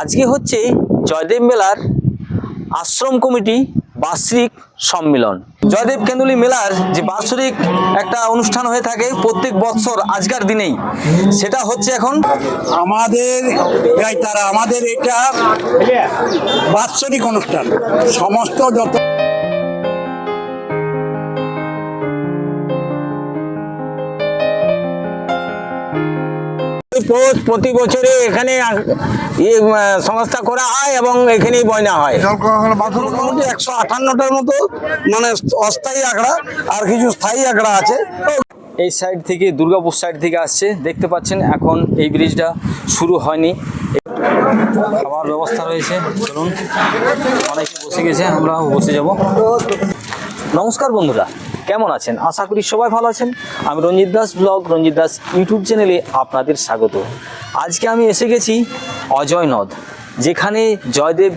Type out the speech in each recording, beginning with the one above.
আজকে হচ্ছে জয়দেব মেলার আশ্রম কমিটি বার্ষিক সম্মেলন। জয়দেব কেন্দুলি মেলার যে বার্ষিক একটা অনুষ্ঠান হয়ে থাকে প্রত্যেক বছর আজকার দিনেই, সেটা হচ্ছে এখন আমাদের তারা, আমাদের এটা বাৎসরিক অনুষ্ঠান। সমস্ত যত পৌষ প্রতি বছরে এখানে সংস্থা করা হয় এবং এখানেই বয়না হয়। মোটামুটি একশো আটান্নটার মতো মানে অস্থায়ী আঁকড়া আর কিছু স্থায়ী আঁকড়া আছে। এই সাইড থেকে, দুর্গাপুর সাইড থেকে আসছে, দেখতে পাচ্ছেন এখন এই ব্রিজটা শুরু হয়নি। খাবার ব্যবস্থা রয়েছে, চলুন। অনেকে বসে গেছে আমরাও বসে যাব। নমস্কার বন্ধুরা। কেমন আছেন? আশা করি সবাই ভালো আছেন। আমি রঞ্জিত দাস ব্লগ, রঞ্জিত দাস ইউটিউব চ্যানেলে আপনাদের স্বাগত। আজকে আমি এসে গেছি অজয় নদ, যেখানে জয়দেব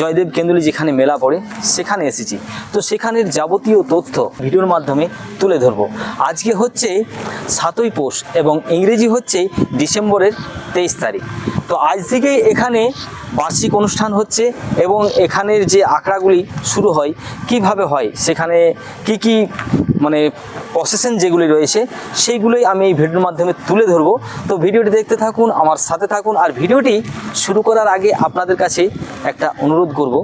জয়দেব কেন্দুলি যেখানে মেলা পড়ে, সেখানে এসেছি। তো সেখানের যাবতীয় তথ্য ভিডিওর মাধ্যমে তুলে ধরবো। আজকে হচ্ছে সাতই পৌষ এবং ইংরেজি হচ্ছে ডিসেম্বরের তেইশ তারিখ। তো আজ থেকেই এখানে বার্ষিক অনুষ্ঠান হচ্ছে এবং এখানের যে আখড়াগুলি শুরু হয়, কীভাবে হয়, সেখানে কি কি মানে প্রসেশন যেগুলি রয়েছে, সেইগুলোই আমি এই ভিডিওর মাধ্যমে তুলে ধরবো। তো ভিডিওটি দেখতে থাকুন, আমার সাথে থাকুন, আর ভিডিওটি শুরু করার আগে আপনাদের কাছে একটা অনুরোধ করব,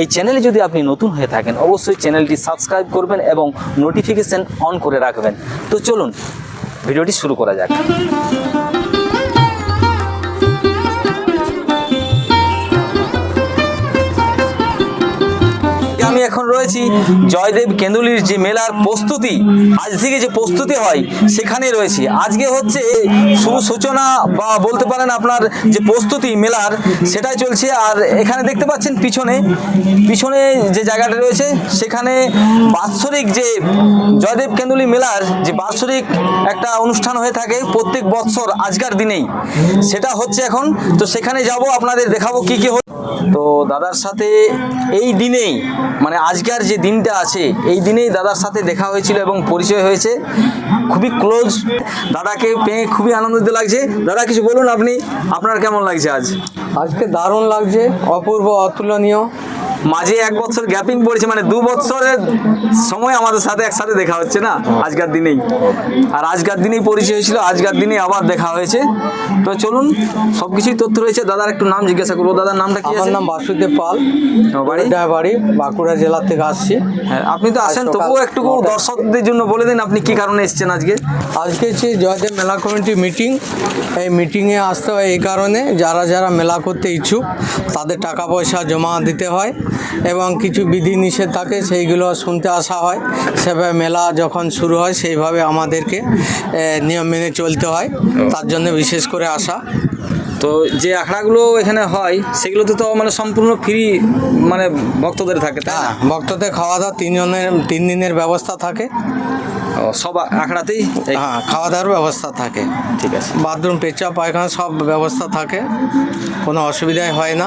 এই চ্যানেলে যদি আপনি নতুন হয়ে থাকেন, অবশ্যই চ্যানেলটি সাবস্ক্রাইব করবেন এবং নোটিফিকেশন অন করে রাখবেন। তো চলুন ভিডিওটি শুরু করা যাক। আমি এখন রয়েছি জয়দেব কেন্দুলির যে মেলার প্রস্তুতি, আজ থেকে যে প্রস্তুতি হয় সেখানে রয়েছি। আজকে হচ্ছে শুভ সূচনা বা বলতে পারেন আপনার যে প্রস্তুতি মেলার, সেটাই চলছে। আর এখানে দেখতে পাচ্ছেন পিছনে পিছনে যে জায়গাটা রয়েছে, সেখানে বাৎসরিক যে জয়দেব কেন্দুলি মেলার যে বাৎসরিক একটা অনুষ্ঠান হয়ে থাকে প্রত্যেক বৎসর আজকার দিনেই। সেটা হচ্ছে এখন। তো সেখানে যাব, আপনাদের দেখাবো কি কি তো দাদার সাথে এই দিনেই মানে আজকের যে দিনটা আছে, এই দিনেই দাদার সাথে দেখা হয়েছিল এবং পরিচয় হয়েছে। খুবই ক্লোজ দাদাকে পেয়ে খুবই আনন্দিত লাগছে। দাদা, কিছু বলুন আপনি, আপনার কেমন লাগছে আজ? আজকে দারুণ লাগছে। অপূর্ব, অতুলনীয়। মাঝে এক বছর গ্যাপিং পড়েছে মানে দু বছরের সময় আমাদের সাথে একসাথে দেখা হচ্ছে না আজকের দিনেই। আর আজকের দিনেই পরিচয় হয়েছিল আজকের দিনেই আবার দেখা হয়েছে। তো চলুন সব কিছুই তথ্য রয়েছে। দাদার একটু নাম জিজ্ঞাসা করব। দাদার নামটা কি আমার নাম বাসুদেব পাল। বাড়ি? বাড়ি বাঁকুড়া জেলা থেকে আসছি। হ্যাঁ আপনি তো আসেন তবুও একটু দর্শকদের জন্য বলে দিন আপনি কি কারণে এসেছেন আজকে? আজকে হচ্ছে জয়দেব মেলা কমিটি মিটিং এই মিটিংয়ে আসতে হয় এই কারণে যারা যারা মেলা করতে ইচ্ছুক তাদের টাকা পয়সা জমা দিতে হয়। এবং কিছু বিধি নিষেধ থাকে সেইগুলো শুনতে আসা হয়। সেভাবে মেলা যখন শুরু হয় সেইভাবে আমাদেরকে নিয়ম মেনে চলতে হয়। তার জন্য বিশেষ করে আসা। তো যে আখড়াগুলো এখানে হয় সেগুলোতে তো মানে সম্পূর্ণ ফ্রি মানে ভক্তদের থাকে তাই না? হ্যাঁ ভক্তদের খাওয়া দাওয়া তিনজনের তিন দিনের ব্যবস্থা থাকে। সব আখড়াতেই হ্যাঁ খাওয়া দাওয়ার ব্যবস্থা থাকে। ঠিক আছে। বাথরুম পেচ্ছাপ পায়খানা সব ব্যবস্থা থাকে। কোনো অসুবিধাই হয় না।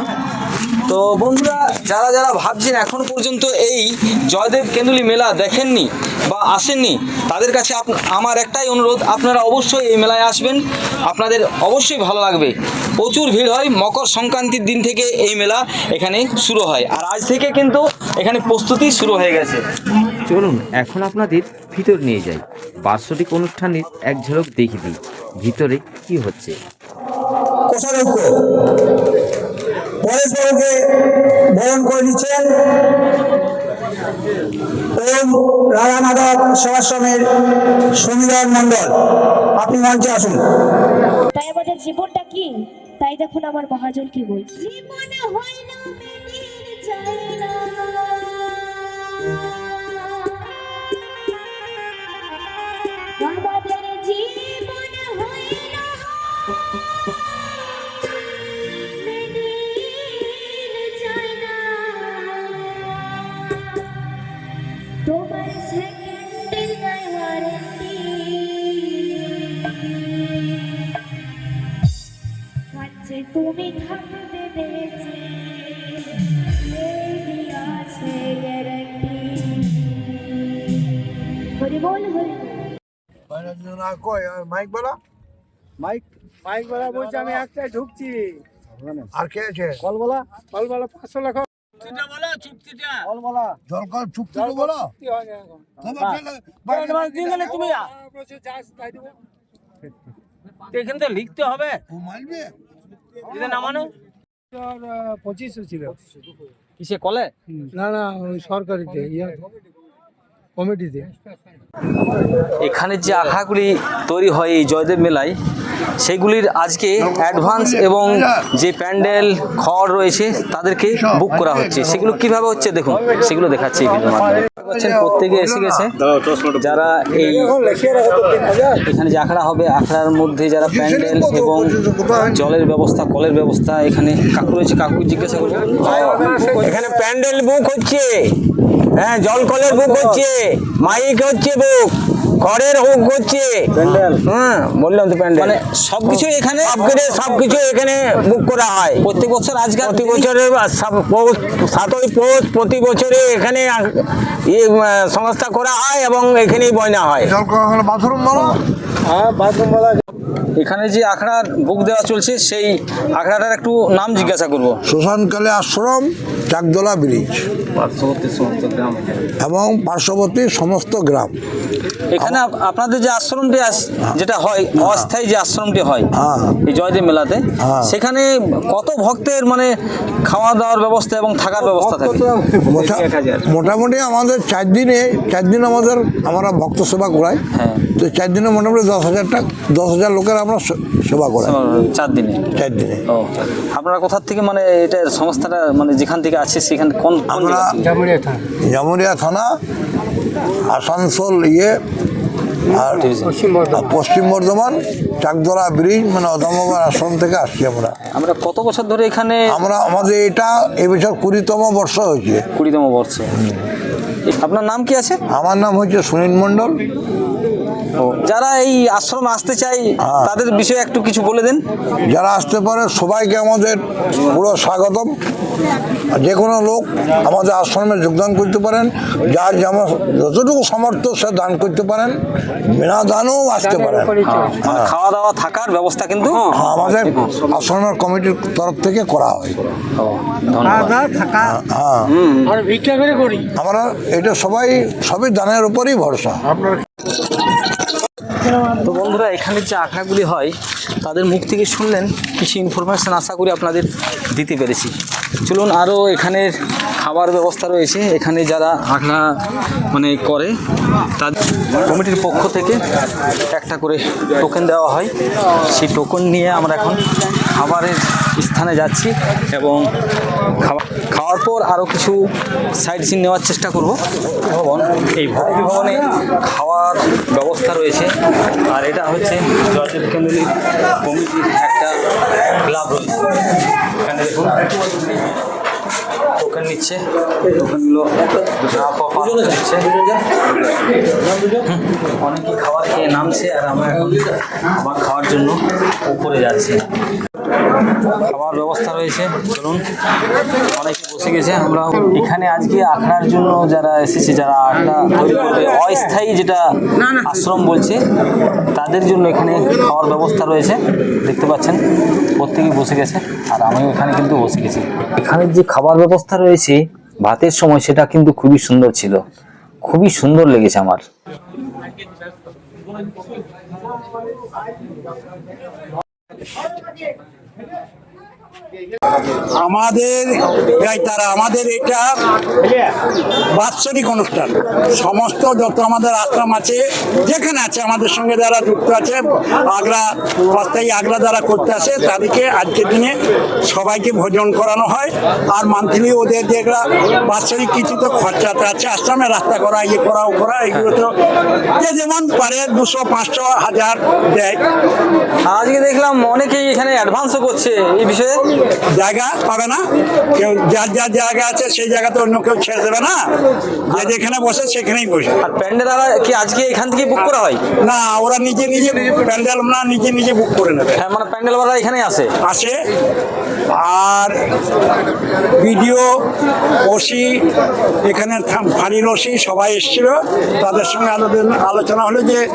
তো বন্ধুরা যারা যারা ভাবছেন এখন পর্যন্ত এই জয়দেব কেন্দুলি মেলা দেখেননি বা আসেননি তাদের কাছে আপ- আমার একটাই অনুরোধ আপনারা অবশ্যই এই মেলায় আসবেন। আপনাদের অবশ্যই ভালো লাগবে। প্রচুর ভিড় হয় মকর সংক্রান্তির দিন থেকে এই মেলা এখানে শুরু হয়। আর আজ থেকে কিন্তু এখানে প্রস্তুতি শুরু হয়ে গেছে। চলুন এখন আপনাদের ভিতর নিয়ে যাই। বার্ষিক অনুষ্ঠানের এক ঝলক দেখে দিই। ভিতরে কি হচ্ছে? কোষাধ্যক্ষ পরেশ বরণ করে নিচ্ছেন। ওম রাধা মাধব সেবাশ্রমের সমীরণ মণ্ডল। আপনি মঞ্চে আসুন। তাই আমাদের জীবনটা কি? তাই দেখুন আমার মহাজন কি বলছে। জীবনে হইল মেঘের চাইনা। আমাদের জীবন তোমার সেকেন্ডের নাই ওয়ারেন্টি কাছে তুমি থাকবে বেঁচে এই আছে গ্যারান্টি হরি বল হরি বল। মাইক মাইক মাইক বলা বলছে আমি একটাই ঢুকছি। আর কে আছে? জল চুক্তি বলো। এখানে। তো লিখতে হবে। ও মানবে এটা নামানো? পঁচিশে ছিল। কিসে কলে? না না ওই সরকারিতে ইয়া। কমিটিতে এখানে যে আখাগুলি তৈরি হয় এই জয়দেব মেলায় সেগুলির আজকে অ্যাডভান্স এবং যে প্যান্ডেল খড় রয়েছে তাদেরকে বুক করা হচ্ছে। সেগুলো কীভাবে হচ্ছে দেখুন সেগুলো দেখাচ্ছি এই ভিডিওর মাধ্যমে। পাচ্ছেন প্রত্যেকে এসে গেছে। যারা এই এখানে যে আখড়া হবে আখড়ার মধ্যে যারা প্যান্ডেল এবং জলের ব্যবস্থা কলের ব্যবস্থা এখানে কাকু রয়েছে কাকু জিজ্ঞাসা করব এখানে প্যান্ডেল বুক হচ্ছে। হ্যাঁ জল কলের বুক হচ্ছে মাইক হচ্ছে বুক ঘরের বুক হচ্ছে। হ্যাঁ বললাম তো প্যান্ডেল মানে সবকিছু এখানে? সবকিছু সবকিছু এখানে বুক করা হয়। প্রত্যেক বছর আজকাল প্রতি বছরে সাতই পৌষ প্রতি বছরে এখানে ইয়ে সংস্থা করা হয় এবং এখানেই বয়না হয়। জল হলো এখানে যে আখড়ার বুক দেওয়া চলছে সেই আখড়াটার একটু নাম জিজ্ঞাসা করব। শ্মশানকালে আশ্রম চাকদোলা ব্রিজ এবং পার্শ্ববর্তী সমস্ত গ্রাম। এখানে আপনাদের যে আশ্রমটি আস- যেটা হয় অস্থায়ী যে আশ্রমটি হয় হ্যাঁ। এই জয়দেব মেলাতে হ্যাঁ। সেখানে কত ভক্তের মানে খাওয়া দাওয়ার ব্যবস্থা এবং থাকার ব্যবস্থা থাকে? মোটামুটি আমাদের চার দিনে চার দিন আমাদের আমরা ভক্ত সেবা করাই। হ্যাঁ। তো চার দিনে মোটামুটি দশ হাজার টাকা দশ হাজার লোকের আমরা সে- সেবা করাই। চার দিনে? চার দিনে। ও। আপনারা কোথার থেকে মানে এটা সংস্থাটা মানে যেখান থেকে আছে সেখানে কোন কোন আমরা জামুরিয়া থানা। আসানসোল ইয়ে আর আর পশ্চিম বর্ধমান চাকদরা ব্রিজ মানে অদমবার আশ্রম থেকে আসছি আমরা। আমরা কত বছর ধরে এখানে আমরা আমাদের এটা এবছর কুড়িতম বর্ষ হয়েছে। কুড়িতম বর্ষ। আপনার নাম কি আছে? আমার নাম হচ্ছে সুনীল মণ্ডল। যারা এই আশ্রম আসতে চাই হ্যাঁ। তাদের বিষয়ে একটু কিছু বলে দেন। যারা আসতে পারে সবাইকে আমাদের পুরো স্বাগতম। আর যে কোনো লোক আমাদের আশ্রমে যোগদান করতে পারেন যার যেমন যতটুকু সামর্থ্য সে দান করতে পারেন বিনা দানও আসতে পারেন। মানে হ্যাঁ। খাওয়া দাওয়া থাকার ব্যবস্থা কিন্তু হ্যাঁ, আমাদের আশ্রমের কমিটির তরফ থেকে করা হয়। আমরা এটা সবাই সবই দানের উপরই ভরসা। তো বন্ধুরা, এখানে যে আঁকাগুলি হয়, তাদের মুখ থেকে শুনলেন কিছু ইনফরমেশান আশা করি আপনাদের দিতে পেরেছি। চলুন আরও এখানের খাবার ব্যবস্থা রয়েছে। এখানে যারা আখড়া মানে করে, তাদের কমিটির পক্ষ থেকে একটা করে টোকেন দেওয়া হয়। সেই টোকেন নিয়ে আমরা এখন খাবারের স্থানে যাচ্ছি এবং খাওয়া, খাওয়ার পর আরও কিছু সাইড সিন নেওয়ার চেষ্টা করব। ভবন, এই ভবনে খাওয়ার ব্যবস্থা রয়েছে। আর এটা হচ্ছে কেন্দ্রীর কমিটির একটা ক্লাব রয়েছে এখানে দেখুন। টোকেন নিচ্ছে। টোকেনগুলো নিচ্ছে অনেকে খাবার খেয়ে নামছে আর আমার এখন আবার খাওয়ার জন্য উপরে যাচ্ছি। খাওয়ার ব্যবস্থা রয়েছে, চলুন। অনেকে বসে গেছে আমরা এখানে আজকে আখড়ার জন্য যারা এসেছে, যারা আখড়া তৈরি করবে, অস্থায়ী যেটা আশ্রম বলছে, তাদের জন্য এখানে খাওয়ার ব্যবস্থা রয়েছে। দেখতে পাচ্ছেন প্রত্যেকেই বসে গেছে, আর আমিও এখানে কিন্তু বসে গেছি। এখানে যে খাবার ব্যবস্থা রয়েছে, ভাতের সময় সেটা কিন্তু খুবই সুন্দর ছিল। খুবই সুন্দর লেগেছে আমার। Gel gel. আমাদের তারা আমাদের এটা বাৎসরিক অনুষ্ঠান। সমস্ত যত আমাদের আশ্রম আছে যেখানে আছে আমাদের সঙ্গে যারা যুক্ত আছে আগ্রা অস্থায়ী আগ্রা যারা করতে আসে তাদেরকে আজকের দিনে সবাইকে ভোজন করানো হয়। আর মান্থলি ওদের যেগুলা বাৎসরিক কিছু তো খরচাতে আছে আশ্রমে রাস্তা করা ইয়ে করা ও করা এগুলো তো যে যেমন পারে দুশো পাঁচশো হাজার দেয়। আজকে দেখলাম অনেকেই এখানে অ্যাডভান্সও করছে এই বিষয়ে। জায়গা পাবে না? কেউ যার যার জায়গা আছে সেই জায়গাতে অন্য কেউ ছেড়ে দেবে না? যে যেখানে বসে সেখানেই বসে। আর প্যান্ডেল কি আজকে এখান থেকে বুক করা হয়? না ওরা নিজে নিজে প্যান্ডেল না নিজে নিজে বুক করে নেবে। হ্যাঁ মানে প্যান্ডেল বালা এখানেই আসে? আসে। আর ভিডিও ওসি এখানে থাম- ফাঁড়ির ওসি সবাই এসেছিল। তাদের সঙ্গে আলোচনা আলোচনা হলো যে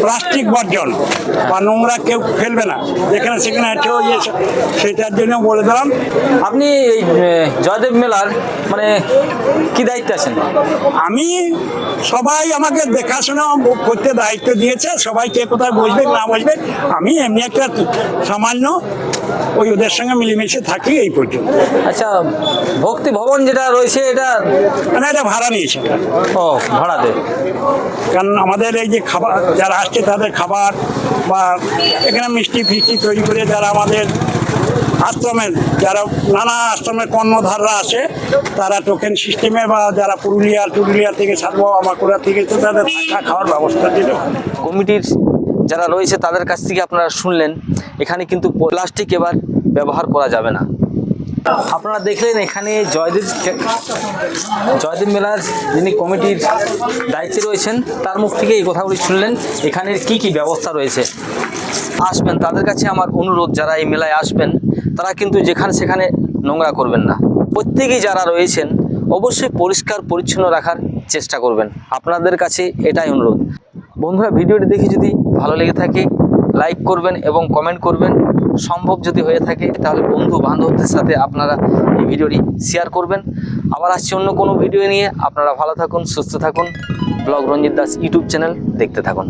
প্লাস্টিক বর্জন বা নোংরা কেউ ফেলবে না। যেখানে সেখানে সেটার জন্য বলে দিলাম আপনি এই জয়দেব মেলার মানে কি দায়িত্বে আছেন? আমি সবাই আমাকে দেখাশোনা করতে দায়িত্ব দিয়েছে সবাই কে কোথায় বসবে না বসবে আমি এমনি একটা সামান্য ওই ওদের সঙ্গে মিলেমিশে থাকি এই পর্যন্ত। আচ্ছা ভক্তি ভবন যেটা রয়েছে এটা মানে এটা ভাড়া নিয়েছে। ও ভাড়াতে কারণ আমাদের এই যে খাবার যারা আসছে তাদের খাবার বা এখানে মিষ্টি ফিষ্টি তৈরি করে যারা আমাদের আশ্রমের, যারা নানা আশ্রমের কর্ণধাররা আসে তারা টোকেন সিস্টেমে বা যারা পুরুলিয়া টুরুলিয়া থেকে সাতবাবা বাঁকুড়া থেকে তো তাদের থাকা খাওয়ার ব্যবস্থা দিল। কমিটির যারা রয়েছে, তাদের কাছ থেকে আপনারা শুনলেন, এখানে কিন্তু প্লাস্টিক এবার ব্যবহার করা যাবে না। আপনারা দেখলেন এখানে জয়দেব জয়দেব মেলার যিনি কমিটির দায়িত্বে রয়েছেন, তার মুখ থেকে এই কথাগুলি শুনলেন, এখানের কি কি ব্যবস্থা রয়েছে। আসবেন, তাদের কাছে আমার অনুরোধ, যারা এই মেলায় আসবেন তারা কিন্তু যেখানে সেখানে নোংরা করবেন না। প্রত্যেকেই যারা রয়েছেন, অবশ্যই পরিষ্কার, পরিচ্ছন্ন রাখার চেষ্টা করবেন। আপনাদের কাছে এটাই অনুরোধ। বন্ধুরা, ভিডিওটি দেখে যদি ভালো লেগে থাকে, লাইক করবেন এবং কমেন্ট করবেন। সম্ভব যদি হয়ে থাকে, তাহলে বন্ধু বান্ধবদের সাথে আপনারা এই ভিডিওটি শেয়ার করবেন। আবার আসছি অন্য কোনো ভিডিও নিয়ে। আপনারা ভালো থাকুন, সুস্থ থাকুন। Blog Ranjit Das YouTube channel দেখতে থাকুন।